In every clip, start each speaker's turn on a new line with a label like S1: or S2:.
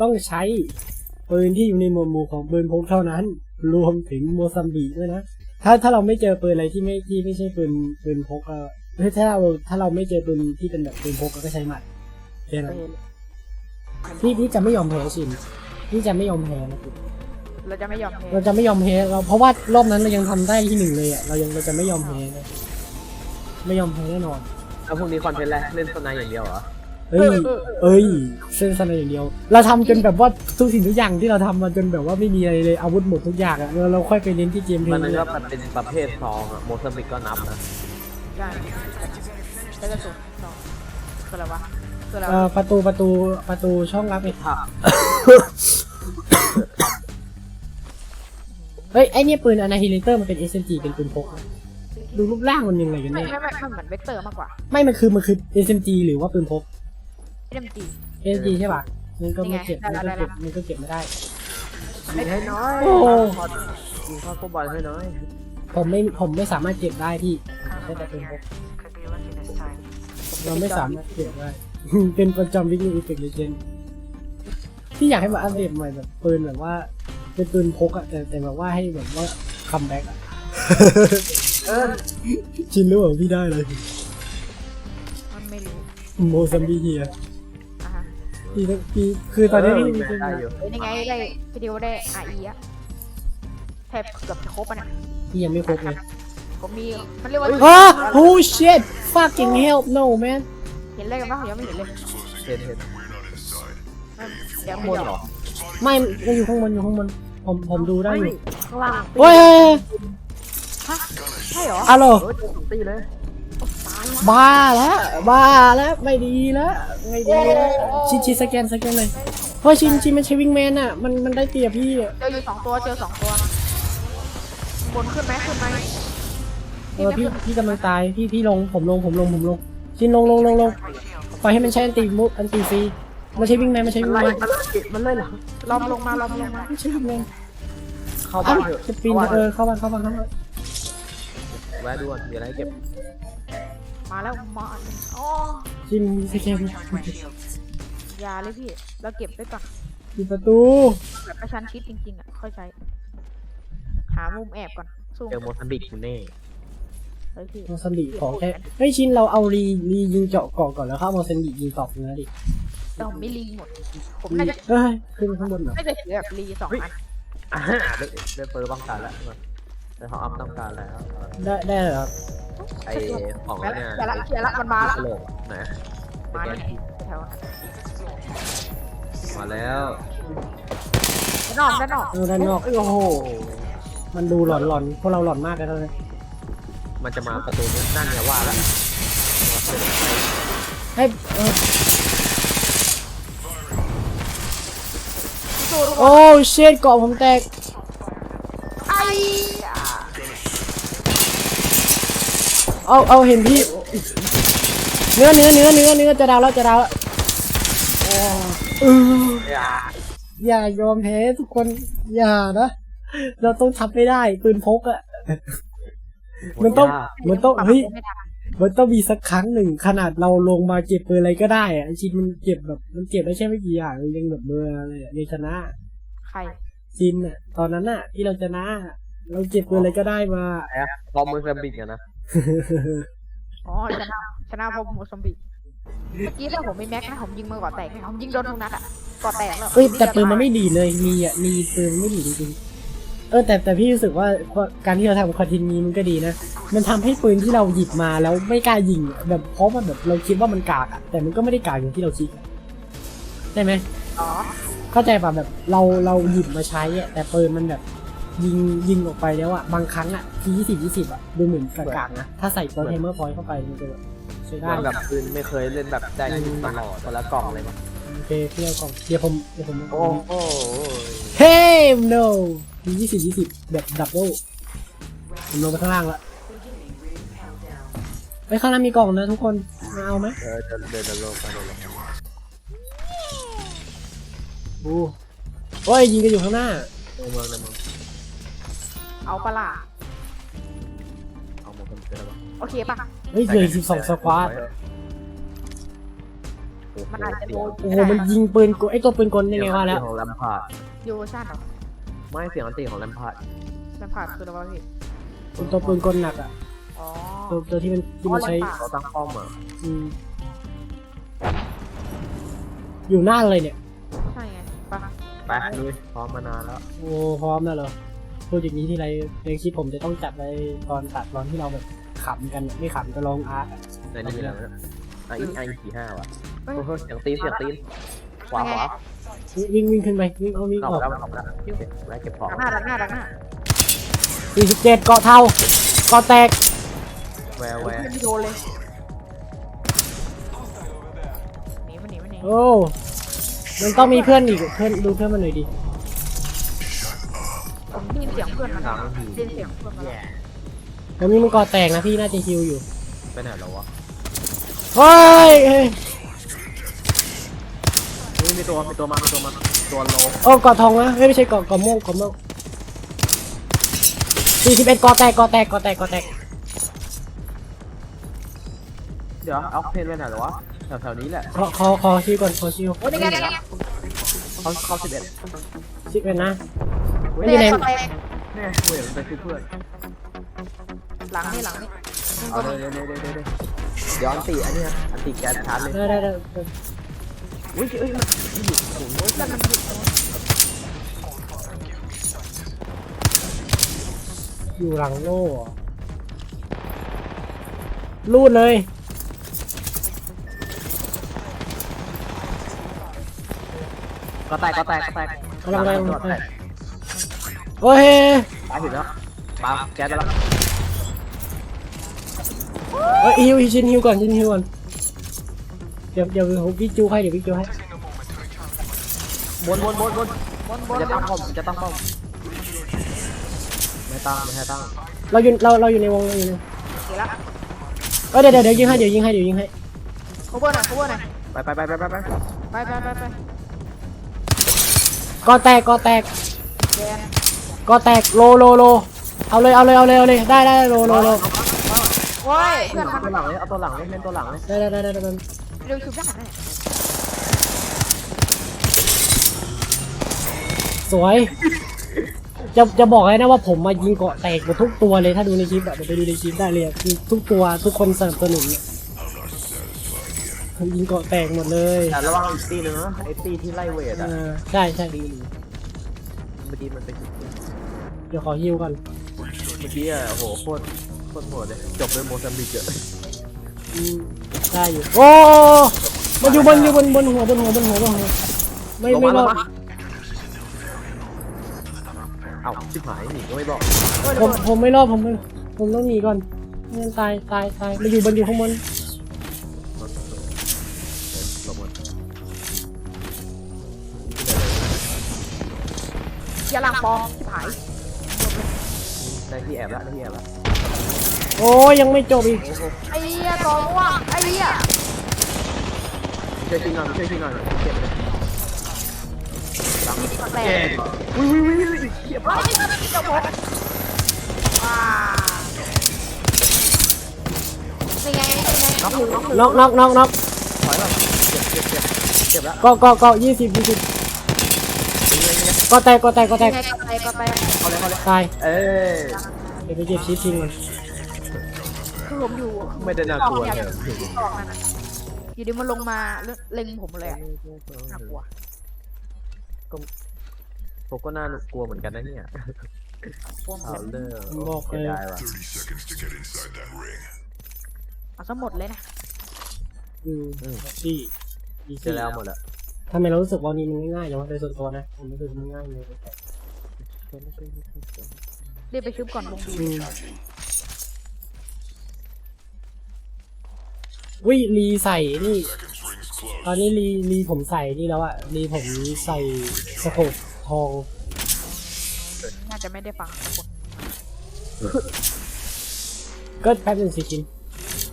S1: ต้องใช้ปืนที่อยู่ในหมวดหมู่ของปืนพกเท่านั้น รวมถึงโมซัมบิกด้วยนะถ้าถ้าเราไม่เจอปืนอะไรที่ไม่ที่ไม่ใช่ปืนปืนพกเออเฮ้ยถ้าเราถ้าเราไม่เจอปืนที่เป็นแบบปืนพกเราก็ใช้หมัดแค่นั้นพี่พี่จะไม่ยอมแพ้ชินพี่จะไม่ยอมแพ้นะพี่
S2: เราจะไม่ยอมแพ้
S1: เราจะไม่ยอมแพ้เราเพราะว่ารอบนั้นเรายังทำได้ที่หนึ่งเลยอะเรายังเราจะไม่ยอมแพ้เลยไม่ยอมแพ้แน่นอน
S3: แล้วพวกนี้คอนเทนต์แรกเล่นสไนอย่างเดียวเหรอ
S1: เอ้ย เอ้ย เส้นสนอย่างเดียว เราทำจนแบบว่าทุกสิ่งทุกอย่างที่เราทำมาจนแบบว่าไม่มีอะไรเลยอาวุธหมดทุกอย่างอะเราเราค่อยไปเน้นที่เกมเพล
S3: มัน
S1: ย์
S3: ก็
S1: เนี่ย
S3: เป็นประเภทซองอะโมซัมบิกก็นับนะ
S2: ใช่แล้วก็สูงสองคืออะไรวะคืออะไร
S1: เอ่
S2: วะ
S1: อประตูประตูประตูช่องรับไอ้
S3: ถ้า
S1: เฮ้ยไอเนี่ยปืนอนาฮิเลเตอร์มันเป็น SMG เป็นปืนพกอะดูรูปร่างมันยังไงกัน
S2: ไม่
S1: แน่
S2: ไม่ไม่มันเหมือนเวกเตอร์มากกว่า
S1: ไม่มันคือมันคือ SMG หรือว่าปืนพก
S2: SMG
S1: SMG ใช่ป่ะมันก็ไม่เก็บ
S2: นี่
S1: มัน
S2: ไง
S1: ก็
S2: ได้
S1: เก็บมันก็เก็บไม่ได้
S3: ยิงให้น้อย
S1: โอ้
S3: ยิงเข้าโคบอลให้น้อย
S1: ผมไม่ผมไม่สามารถเก็บได้พี่ได้แต่ปืนพกเราไม่สามารถเก็บได้ เป็นประจำวิกฤตอีเฟกเลเจนที่อยากให้มาอัปเดตใหม่แบบปืนแบบว่า เป็นปืนพกอะแต่แต่แบบว่าให้แบบว่าคัมแบ็กอะชินรู้เหรอพี่ได้เลย
S2: มันไม่รู้
S1: โมซัมบีเฮีย
S2: อะฮะ
S1: พี่ต้องพี่คือตอนนี้พี่มี
S3: ได้อยู่
S2: เฮ้ยนี่ไงได้วิดีโอได้ RE อะแทบเกือบจะครบอะเนี่ย
S1: พี่ยังไม่ครบเลย
S2: ผมมีมันเรียกว่า
S1: อ้า oh shit fucking help no man
S2: เห็นอะไรกันบ้างยังไม่เห็นเลย
S3: เห็นเห็น
S2: เดี๋ยว
S3: ข้าง
S2: ไม่
S3: บน
S2: ยอ
S3: เหรอ
S1: ไม่มันอยู่ข้างบนอยู่ข้างบนผมผมดูได้อยู่
S2: ข้างล่าง
S1: โอ้ย
S2: ฮะใช่เหรอ
S1: อะโหล
S3: เฮ้ยเจอสองตีเลย
S2: ตาย
S1: บ้าแล้ว บ้าแล้ว ไม่ดีแล้ว ไม่ดีแล้วชินชินสแกนสแกนเลยเพราะชินชินมันใช้วิ่งแมนอะมันมันได้เปรียบพี่อะ
S2: เจออยู่สองตัวเจอสองตัวบนขึ้นไหมขึ้นไหม
S1: เออพี่พี่กำลังตาย พี่พี่ลงผมลงผมลงผมลง ชินลงลงลงลงปล่อยให้มันใช้อันตีมุอันตีฟรีมันใช้วิ่งแมนมันใช้
S3: มัน
S1: วิ่ง
S3: ไล่
S1: แมน
S3: มันไล่มันไล่เหรอ
S2: ลอมลงมาลอมลงมา
S1: ไม่ใช่วิ่งแมน
S3: เข้า
S1: อ้า
S3: บ้าน
S1: ว
S3: เถอะ
S1: จะปีนเออเข้าบ้านเข้าบ้านเข้าบ้าน
S3: แวะดูก่อนมีอะไรให้เก็บ
S2: มาแล้วมาอ๋อ
S1: ชินสแกน
S2: ยาเลยพี่ เราเก็บไว้ก่อน
S1: ปิดประตู
S2: แบบประชันชิดจริงๆอะ ค่อยใช้ หามุมแอบก่อนซูม
S3: เจอโมซัมบิกกูแน่
S2: เฮ้ยพี่
S1: โมซัมบิกของแค่เฮ้ยชินเราเอารีรียิงเจาะเกาะก่อนแล้วเข้าโมซัมบิกยิงตอบเนื้อดิ
S2: แต่ผมไม่รีหมด ผมน่าจะ
S1: เฮ้ยขึ้นข้างบนเหรอ
S2: น่าจะถือแบบรีสองอัน
S3: อ่าได้ได้เปิดป้องกันแล้ว มาได้เขาอัพต้องการแล้ว
S1: ได้ได้เหรอครับ
S3: ไอของ
S2: แล้ว
S3: เนี่ย
S2: เดี๋ยวละเดี๋ยวละมันมาละ
S3: กระโหลกนะส
S2: มา
S3: แก
S2: เนี่ย
S3: น
S2: แถวนั้น
S3: มาแล้ว
S2: ด้านนอกด้านนอก
S1: เออด้านนอก
S3: โอ้โห
S1: มันดูหลอนหลอนพวกเราหลอนมากเลยตอนนี้
S3: มันจะมาประตูนี้นั่นเนี่ยว่าแล้ว
S1: ให้เออ
S2: สู้ทุกคน
S1: โอ้เชดเกาะผมแตก
S2: ไอ้
S1: เอาเอาเห็นพี่ เนื้อเนื้อเนื้อเนื้อเนื้อจะดาวแล้วจะดาวแล้วโอ้เออ
S3: อย่า
S1: อย่ายอมแพ้ทุกคนอย่านะ เราต้องทำไม่ได้ปืนพกอะมันต้องมันต้องเฮ้ย
S2: ไม่ทัน
S1: มันต้องมีสักครั้งหนึ่งขนาดเราลงมาเก็บปืนอะไรก็ได้อะไอชินมันเก็บแบบมันเก็บได้แค่ไม่กี่อย่างมันยังแบบเบอร์เลยอะยังชนะ
S2: ใคร
S1: ชินอะตอนนั้นอะที่เราชนะอะเราเก็บปืนอะไรก็ได้มา
S3: แอบพอมือซัมบิกอะนะ
S2: อ๋อชนะชนะเพราะโมซัมบิกเมื่อกี้ถ้าผมไม่แม็กนะผมยิงมือก่อแตกผมยิงโดนทุกนัดอะก่อแตกแล้ว
S1: เอ้ยแต่ปืนมันไม่ดีเลยมีอะมีปืนมันไม่ดีจริงๆเออแต่แต่พี่รู้สึกว่าการที่เราทำคอนเทนต์นี้มันก็ดีนะ มันทำให้ปืนที่เราหยิบมาแล้วไม่กล้ายิงอะแบบเพราะมันแบบเราคิดว่ามันกากอะแต่มันก็ไม่ได้กากอย่างที่เราคิดอะใช่ไหม
S2: อ๋อ
S1: เข้าใจป่ะแบบเราเราหยิบมาใช้อะแต่ปืนมันแบบ ยิงยิงออกไปแล้วอะบางครั้งอะทียี่สิบยี่สิบอะดูเหมือนกากๆนะ ถ้าใส่ตัวเทมเมอร์พอยต์เข้าไปมันจะแบบใช้ได้
S3: มันแบบปืนไม่เคยเล่นแบบได้ยิงตลอดตัวละกล่องเลยมั้ง
S1: โอเคเที่ยวกล่องเดี๋ยวผมเดี๋ยวผม
S3: โอ้โห
S1: เฮ้ย no ทียี่สิบยี่สิบแบบดับเบิลผมลงไปข้างล่างละไปข้างล่างมีกล่องนะทุกคนมาเอาไหม
S3: เออเดินเดินเดินลงไปเดินลง
S1: โอ้โอ้ยยิงกันอยู่ข้างหน้า
S3: ในเมืองในเมือง
S2: เอาปะล่ะ
S3: เอาหมดกันเจอแล้ว
S2: โอเคปะ
S1: เฮ้ยเหลือสิบสองสควอต
S2: มันอาจจะโดน
S1: โอ้โหมันยิงปืนกลไอตัวปืนกลได้ไงวะแล้ว
S3: เสียงของแลมพาร์ด
S2: ยูเวอร์ชันเหรอ
S3: ไม่เสียงอันตีของแลมพาร์ด
S2: แลมพาร์ดคืออะไรวะพี่
S1: เป็นตัวปืนกลหนักอะ
S2: อ๋อ
S1: ตัวตัวที่มันที่มันใช้
S2: อ๋อ
S3: เขาตั้งป้อมอะ
S1: อืมอยู่หน้าเลยเนี่ย
S2: ใช่ไงปะ
S3: ไปลุยพร้อมมานานแล้ว
S1: โอ้พร้อมแล้วเหรอ พูดอย่างนี้ที่ไรในคลิปผมจะต้องจัดไว้ตอนตัดตอนที่เราแบบขำกันไม่ขำก็ร้องอาร์ตอะ
S3: ในนี้มีอะไรนะไอไอสี่ห้าวะโอ้โหเสียงตีนเสียงตีนขวาขวา
S1: วิ่งวิ่งขึ้นไปวิ่งเอาวิ่ง
S3: อ
S1: อ
S3: อ
S1: อกก
S3: แล้วมันออกแล้วเก็บไว้เก็บของ
S2: ดักหน้าดักหน้าดักหน้า
S1: สี่สิบเจ็ดเกาะเทาเกาะแตก
S3: แววแวว
S2: ไม่โดนเลยหนีมันหนีมันหนี
S1: โอ้มันต้องมีเพื่อนอีกเพื่อนดูเพื่อนมันหน่อยดิ
S2: ผมได้ยินเสียงเพื่อนมัน
S3: ทา
S2: นะ
S3: งหี
S2: ได้ยินเสียงเพื่อนมันแล้ว
S1: แล้วมีมันเกาะแตกนะพี่น่าจะฮิวอยู่
S3: ไปไหนแล้ววะ
S1: เฮ้ยเฮ้ย
S3: นี่มีตัวมีตัวมามีตัวมาตัวโล
S1: โอ้เกาะทองนะเฮ้ยไม่ใช่เกาะเกาะม่วงเกาะม่วงสี่สิบเอ็ดเกาะแตกเกาะแตกเกาะแตกเกาะแตก
S3: เดี๋ยวเอาเพนไปไหนแล้ววะแถวๆนี้แหละ
S1: ขอขอขอชิวก่อนขอชิว
S2: โอ้ยนี่ไงนี่ไง
S3: เขาเขาสิบเอ็ด
S1: สิบเอ็ดนะ
S3: เว้ย
S1: ไม่
S3: เนี่ย
S1: ได้
S3: เนี่ยเว้ยมันไปคือเพื่อน
S2: หลังนี่หลังนี่
S3: เอาเลยเลยเลยเลยเลยเดี๋ยวอันตีอันนี้นะอันตีแก๊สชาร์จเลย
S1: ได้ได้ได้
S3: อุ้ยเอ้ยมันมันหยุดศูนย์โน้ต
S2: แล้วมันหยุดตรงนี้
S1: อยู่หลังโล่เหรอรูดเลย
S3: ก็แตกก็แตกก็แตก
S1: กำลังไป
S3: ก็
S1: กำลัง
S3: แต
S1: ไป
S3: ก
S1: โอ้ย
S3: ตายถึงแล้วปาแก๊สไปแล้ว
S1: เอ้ยฮิวชินฮิวก่อนชินฮิวก่อนเดี๋ยวเดี๋ยวผมพี่จูให้เดี๋ยวพี่จูให้
S3: บนบนบนบน
S2: บนบน
S3: จะตั้งป้อมจะตั้งป้อมไม่ตั้งไม่ให้ตั้ง
S1: เราอยู่เราเราอยู่ในวงเราอยู่ใน
S2: เสียละ
S1: เอ้ยเดี๋ยวเดี๋ยวเดี๋ยวยิงให้เดี๋ยวยิงให้เดี๋ยวยิงให้
S2: cover หน่อย cover หน่อย
S3: ไปไปไปไปไปไป
S2: ไปไปไปไป
S1: กอแตกกอแตก
S2: แดน
S1: กอแตกโลโลโลเอาเลยเอาเลยเอาเลยเอาเลยได้ได้โลโลโล
S2: โอ้ย
S3: เอา
S2: เพื่อนมัน
S3: ตัวหลังเลยเอาตัวหลังเลยเล่นตัวหลังเลย
S1: ได้ได้ได้ได้ได้
S2: เร็วชุบยากแน่
S1: สวย จะจะบอกให้นะว่าผมมายิงเกาะแตกหมดทุกตัวเลยถ้าดูในคลิปอะเดี๋ยวไปดูในคลิปได้เลยอะคือทุกตัวทุกคนสนับสนุนเนี่ยผมยิงเกาะแตกหมดเลย
S3: แต่ระวังอีกตีหนึงนะไอ้ตีที่ไล่เวท
S1: เอ
S3: อะ
S1: อใช่ใช่
S3: ตีหนึง เมื่อกี้มันเป็น
S1: เดี๋ยวขอฮิวก่อน
S3: เมื่อกี้อะโอ้โหโคตรโคตรโหดเลยจบด้วยโมซัมบิกอะ
S1: อืมได้อยู่ โอ้มันอยู่บนอยู่บนบนหัวบนหัวบนหัวบนหัวไม่
S3: ลง
S1: ไม่
S3: มารล
S1: องด
S3: มาเอ้าชิบหายหนีก็ไม่บอก
S2: โอ้ย
S1: ผมผมไม่รอดผมไม่ผมต้องหนีก่อนไม่งั้นตายตายตายมาอยู่บนอยู่ข้างบน
S2: อย่าลังปอมชิบหาย
S3: ได้ที่แอบแล้วได้ที่แอบแล้ว
S1: โอ้ยยังไม่จบอีก
S3: โอ้โห
S2: ไอ้เหี้ยกองว่ะไอ้เหี้ย
S3: ช่วยทีหน่อยช่วยทีหน่อยเก็บเลยหลัง
S2: แตก
S3: อุ้ยอุ้ยอุ้ยอุ้ยเก็บ
S2: ว้ายไม่มีกระบอกว้านี่ไงนี่ไง
S3: น็อกหนึ่งน็อกหนึ่ง
S1: น็อกน็อกน็อกน็อก
S3: ถอยแล้วเก็บเก็บเก็บเก็บแล้ว
S1: ก็ก็ก็ยี่สิบยี่สิบ
S3: ยิงเลยยิงเลย
S1: ก็แตกก็แตกก็แต
S2: นี่
S1: ก
S2: ไงก็ไปก็ไป
S3: เอาเลยเอาเลย
S1: ตาย
S3: เอ้ย
S1: เดี๋ยวไปเก็บชีสทิ้งมัน
S2: คือผมอยู่
S3: ไม่ได้น่ากลัวเลย
S2: กองนั่นน่ะอยู่ดีมันลงมาเล็งผมเลยอะน่ากลัว
S3: ผมก็น่ากลัวเหมือนกันนะเนี่ย
S2: กลัวเหมือน
S3: เอา
S2: กัน
S3: เลอร์
S1: บอก
S3: เสี
S1: เลย
S3: ยดายว่ะ
S4: 30 seconds to get inside that ring.
S2: เอาซะหมดเลยนะ
S1: อืมที่อี
S3: เจ
S1: ซี่
S3: อแล้วหมดอะ
S1: ทำไมเรารู้สึกว่านี้มันง่ายอย่างว่าโดยส่วนตัวนะผมรู้สึกมันง่ายเลย
S2: รีบไปชุบก่อนวงบี
S1: อืมวิรีใส่นี่
S4: Seconds, rings close.
S1: ตอนนี้รีรีผมใส่นี่แล้วอะรีผมใส่สโคปทอง
S2: น่าจะไม่ได้ฟังทุกคน
S1: ก็แป๊บหนึงสิกิน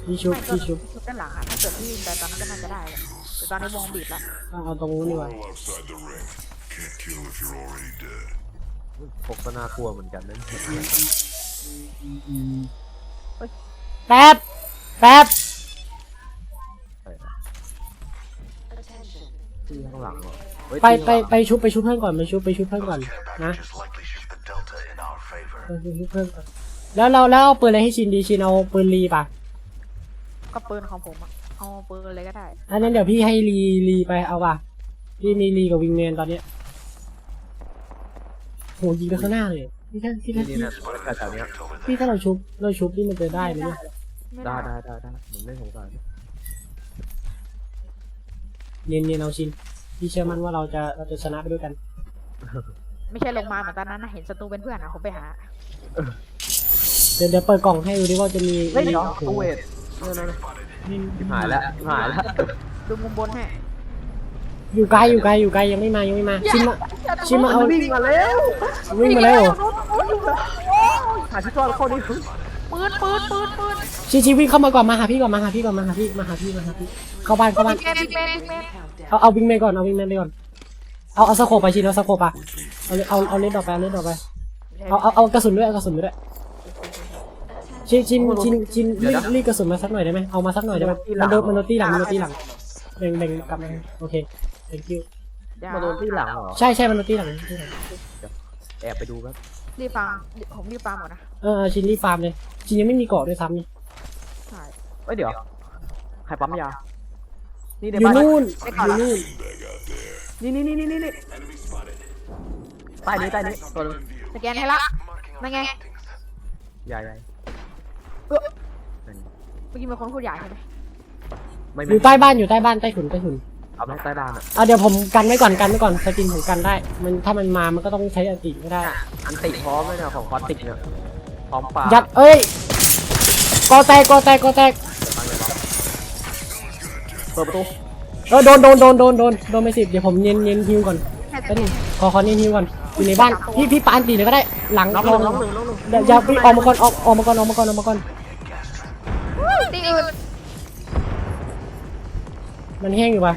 S1: พี่ชุบ
S2: ไม่ก็
S1: พี่ชุบ
S2: ชุบด้านหลังอะถ้าเกิดที่แต่ตอนนั้นก็น่าจะได้ แหละแต่ตอนนี้วงบีบแล้ว
S1: เอาเอาตรงนู้นดีกว่า
S4: All outside the ring. Can't kill if you're already dead.
S3: ผมก็น่ากลัวเหมือนกันนั่น
S1: แป๊บ แป๊บ
S3: ที่ข้างหลังเหรอเฮ้ย
S1: ไป
S3: จริง
S1: ไป
S3: เหรอ
S1: ไปชุบไปชุบเพื่อนก่อนไปชุบไปชุบเพื่อนก่อนนะ
S4: Just likely shift the delta in our favor.
S1: ไปชุบเพื่อนก่อนแล้วเราแล้วเอาปืนอะไรให้ชินดีชินเอาปืนรีป่ะ
S2: ก็ปืนของผมอะเอาปืนอะไรก็ได้
S1: อันนั้นเดี๋ยวพี่ให้รีรีไปเอาป่ะ พี่มีรีกับวิงแมนตอนเนี้ยโหยิงไปข้างหน้าเลยพี่ถ้าพี่ถ้า
S3: นี่
S1: พี่
S3: นะแถวๆเนี้ย
S1: พี่ถ้าเราชุบเราชุบนี่มันจะได้ไหมเนี่ย
S2: ไม่
S3: ได้
S2: ได้
S3: ได้ได้ได้ผมไม่สงสัย
S1: เนียนเนียนเอาชินพี่เชื่อมั่นว่าเราจะเราจะชนะไปด้วยกัน
S2: ไม่ใช่ลงมาเหมือนตอนนั้นนะเห็นศัตรูเป็นเพื่อนอะผมไปหา
S1: เดี๋ยวเดี๋ยวเปิดกล่องให้ดูดิว่าจะมี
S3: เฮ้ยเดี๋ยว
S1: โอ้โห
S3: ตู้เวท เนี่ยนะ
S1: นี่
S3: ชิบหายแล้วชิบหายแล้ว
S2: ดูมุมบนให้
S1: อยู่ไกลอยู่ไกลอยู่ไกลยังไม่มายังไม่มาชินมาชินมาเอา
S3: วิ่งมาแล้ว
S1: วิ่งมาแล้ว
S3: หาที่ซ่อนเข้านี่
S2: ปืนปืนปืนปืน
S1: ชินชินวิ่งเข้ามาก่อนมาหาพี่ก่อนมาหาพี่ก่อนมาหาพี่มาหาพี่มาหาพี่เข้าบ้านเข้าบ้าน
S2: บิ๊กแมนบิ๊กแมนบิ๊กแมน
S1: เอาเอาวิ่งไปก่อนเอาวิ่งไปก่อนเอาเอาสโคปไปชินเอาสโคปไปเอาเอาเอาเลนส์ออกไปเอาเลนส์ออกไปเอาเอาเอากระสุนด้วยเอากระสุนด้วย ชินชินชินชินรีบรีบกระสุนมาสักหน่อยได้ไหมเอามาสักหน่อยได้ไหมมันโดนมันโดนตีหลังมันโดนตีหลังแบ่งแบ่งกลับมาโอเค thank you
S3: มาโดนที่หลังเหรอ
S1: ใช่ใช่มันโดนตีหลังตีหลัง
S3: แอบไปดูครับ
S2: รีบฟังผมรีบฟังหมดนะ
S1: เออชินรีบฟาร์มเลยชินยังไม่มีเกาะด้วยซ้ำนี่
S2: ใช่
S3: เฮ้ยเดี๋ยว ใครปั๊มยา นี่
S1: อ
S3: เดี๋ยว
S1: ยู่
S3: บ้าน
S1: นู่นอยู่นู่น
S3: นี่นี่นี่นี่นี่นี่ใต้นี้ใต้นี้ตัวนึง
S2: สแกนให้ละนั่นไง
S3: ใหญ่ใหญ่
S2: เมื่อกี้มีคนพูดหยาบใช่ไหม
S3: ไม่
S1: อ
S3: ไม่
S1: ยู่ใต้บ้านอยู่ใต้บ้านใต้ถุนใต้ถุน
S3: เอาไม่ใต้บ้านอะ
S1: อะเดี๋ยวผมกันไว้ก่อนกันไว้ก่อนสกินผมกันได้ มันถ้ามันมามันก็ต้องใช้อันติไม่ได้
S3: อันติพร้อมเลยเนี่ยของคอสติกเนี่ยพร้อมปา
S1: ยัดเอ้ยกอแตกกอแตกกอแตก
S3: เปิดประตู
S1: เออโดนโดนโดนโดนโดนโดนไปสิบเดี๋ยวผมเย็นเย็นฮิวก่อนแป๊บนึงขอขอเย็นฮิวก่อน อยู่ในบ้านพี่พี่ปาอันติเลยก็ได้หลัง
S3: น้อง
S1: ล
S3: ห
S1: อ
S3: นึ่
S1: ง
S3: งน้องหนึ่งน้องหนึ่ง
S1: เดี๋ยวอย่าพี่ออกมาก่อนออกออกมาก่อนออกมาก่อนออกมาก่อน
S2: ตีอื่น
S1: มันแห้งอยู่ปะ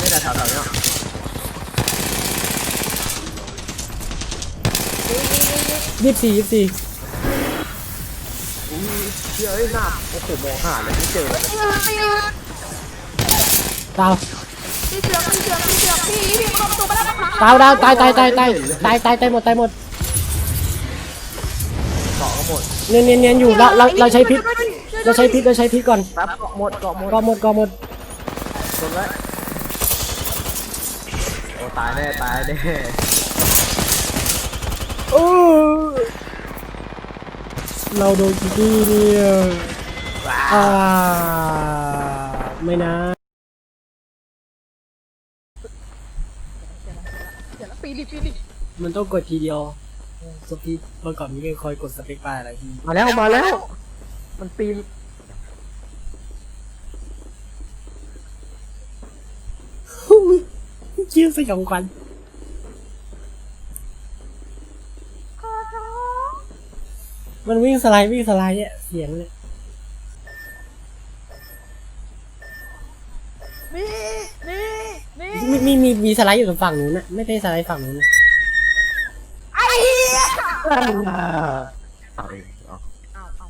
S3: นี่แหละแถวๆเนี้ย
S1: ยี่สิบสี่ยี่สิบสี่
S3: อุ้ยเชื่อเอ้ยหน้าโอ้โหมองหาเลยไม่เจอเลย
S2: ตีอื่นตีอื่น
S1: ดาว
S2: ตีเสือกตีเสือกตีเสือกพี่พี่รวมตัวไปแล้วนะคะ
S1: ดาวดาวตายตายตายตายตายตายตายหมดตายหมด
S3: เกาะก็หมด
S1: เนียนเนียนเนียนอยู่เราเราเราใช้พิษเราใช้พิษเราใช้พิษก่อน
S3: แป๊บเกาะหมดเกาะหมด
S1: กอหมดกอหมด
S3: ชนไว้โอ้ตายแน่ตายแน่
S1: เออเราโดนกี่ทีเนี่ยอ่าไม่นะ
S2: เดี๋ยวนะปีดิปีดิ
S1: มันต้องกดทีเดียวสปีดเมื่อก่อนมีเคยคอยกดสเปคบาร์อะไรที
S3: มาแล้วมาแล้ว มันปีน
S1: ชื่อสยองขวัญ
S2: ขอร้อง
S1: มันวิ่งสไลด์วิ่งสไลด์เนี่ยเสียงเนี่ย มีมีมีมีสไลด์อยู่ตรงฝั่งนู้นนะไม่ได้สไลด์ฝั่งนู้นนะ
S2: ไอ้เหี้ย
S3: เอาเองเอา
S2: เอา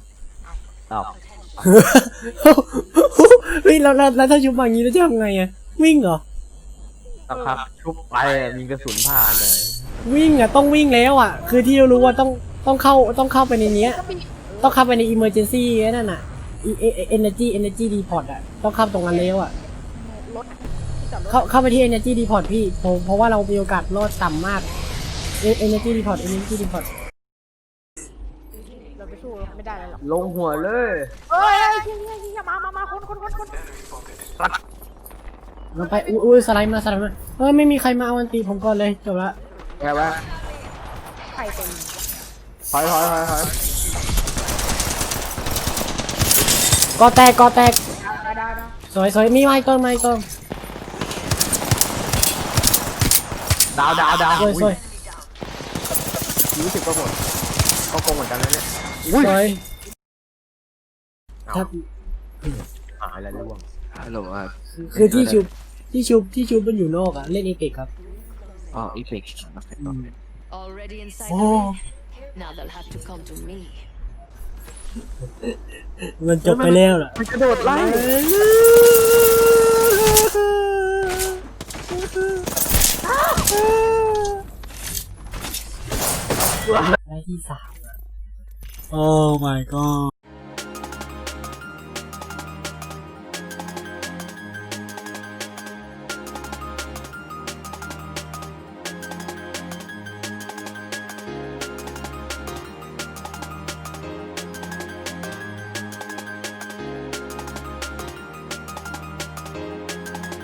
S2: เอา
S3: เอา
S1: เฮ้ยแล้วแล้วแล้วถ้าชุบมาอย่างนี้แล้วจะทำไงอะวิ่งเหรอ
S3: สักพักชุบไปมีกระสุนผ่านเลย
S1: วิ่งอะต้องวิ่งแล้วอะคือที่เรารู้ว่าต้องต้องเข้าต้องเข้าไปในเนี้ย
S2: ก็มี
S1: ต้องเข้าไปใน emergency นั่นน่ะ E- E- energy energy depot อะต้องเข้าตรงนั้นแล้วอะ
S2: รถอะที่ จอดรถ
S1: เข้าเข้าไปที่ energy depot พี่เพราะเพราะว่าเรามีโอกาสรอดต่ำมาก E- energy depot energy depot
S2: เราไปสู้ไม่ได้เลยหรอก
S3: ลงหัวเลย
S2: เอ้ยเฮียเฮียเฮียมามามาคนคนคนคน
S1: เราไปอยอุ้ยสไลด์มาสไลด์มาเฮ้ยไม่มีใครมาเอาอันตีผมก่อนเลยจบละ
S3: แกวะ
S2: ใครตี
S3: ถอยถอยถอยถอย
S1: กอแตกกอแตก
S2: ได้ได้ได้
S1: สวยสวยมีไม้ต้นไม้ต้น
S3: ดาวดาวดาว
S1: สวยสวย
S3: ยี่สิบก็หมดก็โกงเหมือนกันนะเนี่ย
S1: สวย
S3: เอา
S1: ครับ
S3: หายแล้วล่วง
S5: ฮัลโหลครับ
S1: คือที่ชุบที่ชุบที่ชุบมันอยู่นอกอะเล่นเอเปกครับ
S5: อ๋ออีเฟกต์โอเคโอเค
S6: Already inside
S1: โอ้
S6: the ring? Now they'll have to come to me.
S1: มันจบไปแล้วล่ะ
S3: มันกระโดดไล่
S1: ได้ที่สามอะโอ้ my god